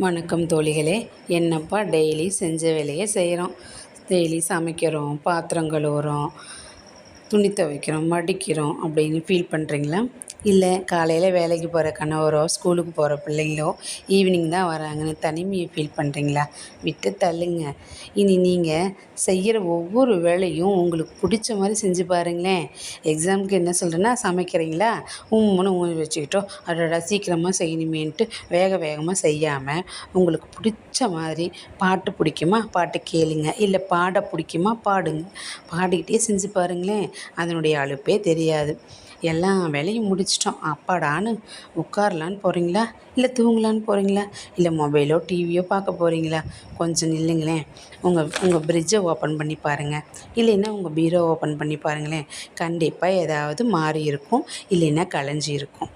வணக்கம் தோழிகளே என்னப்பா டெய்லி செஞ்ச வேலையை செய்கிறோம். டெய்லி சமைக்கிறோம் பாத்திரம் கழுவுறோம் துணி துவைக்கிறோம் மடிக்கிறோம் அப்படின்னு ஃபீல் பண்ணுறீங்களா இல்லை காலையில் வேலைக்கு போகிற கணவரோ ஸ்கூலுக்கு போகிற பிள்ளைங்களோ ஈவினிங் தான் வராங்கன்னு தனிமையை ஃபீல் பண்ணுறீங்களா விட்டு தள்ளுங்க. இனி நீங்கள் செய்கிற ஒவ்வொரு வேலையும் உங்களுக்கு பிடிச்ச மாதிரி செஞ்சு பாருங்களேன். எக்ஸாமுக்கு என்ன சொல்கிறேன்னா சமைக்கிறீங்களா? உம்முன்னு ஊறி வச்சுக்கிட்டோ அதோட சீக்கிரமாக செய்யணுமேன்ட்டு வேக வேகமாக செய்யாமல் உங்களுக்கு பிடிச்ச மாதிரி பாட்டு பிடிக்குமா? பாட்டு கேளுங்க. இல்லை பாட பிடிக்குமா? பாடுங்க. பாடிக்கிட்டே செஞ்சு பாருங்களேன். அதனுடைய அழுப்பே தெரியாது. எல்லா வேலையும் முடிச்சிட்டோம். அப்பாடான்னு உட்காரலான்னு போகிறீங்களா இல்லை தூங்கலான்னு போகிறீங்களா இல்லை மொபைலோ டிவியோ பார்க்க போகிறீங்களா கொஞ்சம் நில்லுங்களேன். உங்கள் உங்கள் ஃப்ரிட்ஜை ஓப்பன் பண்ணி பாருங்கள் இல்லைன்னா உங்கள் பீரோ ஓப்பன் பண்ணி பாருங்களேன். கண்டிப்பாக ஏதாவது மாறி இருக்கும். இல்லைன்னா கலைஞ்சி இருக்கும்.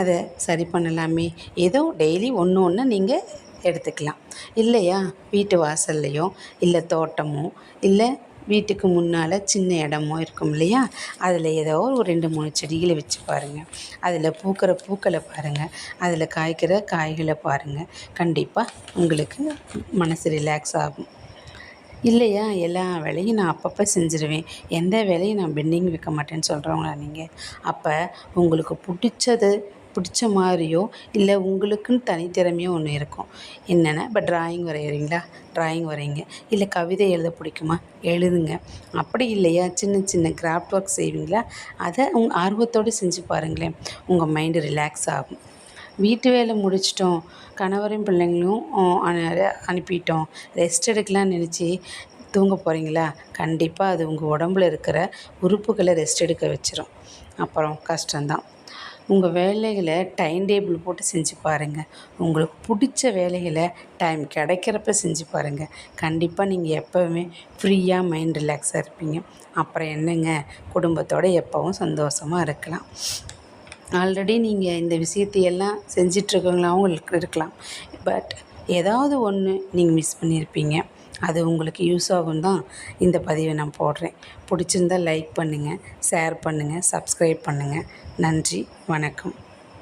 அதை சரி பண்ணலாமே. ஏதோ டெய்லி ஒன்று ஒன்று நீங்கள் எடுத்துக்கலாம். இல்லையா? வீட்டு வாசல்லையோ இல்லை தோட்டமோ இல்லை வீட்டுக்கு முன்னால் சின்ன இடமும் இருக்கும் இல்லையா? அதில் ஏதோ ஒரு ரெண்டு மூணு செடிகளை வச்சு பாருங்கள் அதில் பூக்கிற பூக்களை பாருங்கள் அதில் காய்க்கிற காய்களை பாருங்கள் கண்டிப்பாக உங்களுக்கு மனசு ரிலாக்ஸ் ஆகும். இல்லையா? எல்லா வேலையும் நான் அப்பப்போ செஞ்சுருவேன். எந்த வேலையும் நான் பெண்டிங் வைக்க மாட்டேன்னு சொல்கிறவங்களா நீங்கள் அப்போ உங்களுக்கு பிடிச்சது பிடிச்ச மாதிரியோ இல்லை உங்களுக்குன்னு தனித்திறமையோ ஒன்று இருக்கும். என்னென்னா? இப்போ ட்ராயிங் வரைகிறீங்களா ட்ராயிங் வரைங்க. இல்லை கவிதை எழுத பிடிக்குமா? எழுதுங்க. அப்படி இல்லையா? சின்ன சின்ன கிராஃப்ட் ஒர்க் செய்வீங்களா? அதை உங்கள் ஆர்வத்தோடு செஞ்சு பாருங்களேன். உங்கள் மைண்டு ரிலாக்ஸ் ஆகும். வீட்டு வேலை முடிச்சிட்டோம். கணவரையும் பிள்ளைங்களும் அனுப்பிட்டோம். ரெஸ்ட் எடுக்கலாம்னு நினச்சி தூங்க போகிறீங்களா கண்டிப்பாக அது உங்கள் உடம்புல இருக்கிற உறுப்புகளை ரெஸ்ட் எடுக்க வச்சிரும். அப்புறம் கஷ்டம்தான். உங்கள் வேலைகளை டைம் டேபிள் போட்டு செஞ்சு பாருங்கள் உங்களுக்கு பிடிச்ச வேலைகளை டைம் கிடைக்கிறப்ப செஞ்சு பாருங்கள் கண்டிப்பாக நீங்கள் எப்போவுமே ஃப்ரீயாக மைண்ட் ரிலாக்ஸாக இருப்பீங்க. அப்புறம் என்னங்க? குடும்பத்தோடு எப்போவும் சந்தோஷமாக இருக்கலாம். ஆல்ரெடி நீங்கள் இந்த விஷயத்தையெல்லாம் செஞ்சிட்ருக்கவங்களாகவும் இருக்கலாம். பட் ஏதாவது ஒன்று நீங்கள் மிஸ் பண்ணியிருப்பீங்க அது உங்களுக்கு யூஸ் ஆகும் தான் இந்த பதிவை நான் போடுறேன். பிடிச்சிருந்தா லைக் பண்ணுங்கள் ஷேர் பண்ணுங்கள் சப்ஸ்கிரைப் பண்ணுங்கள் நன்றி வணக்கம்.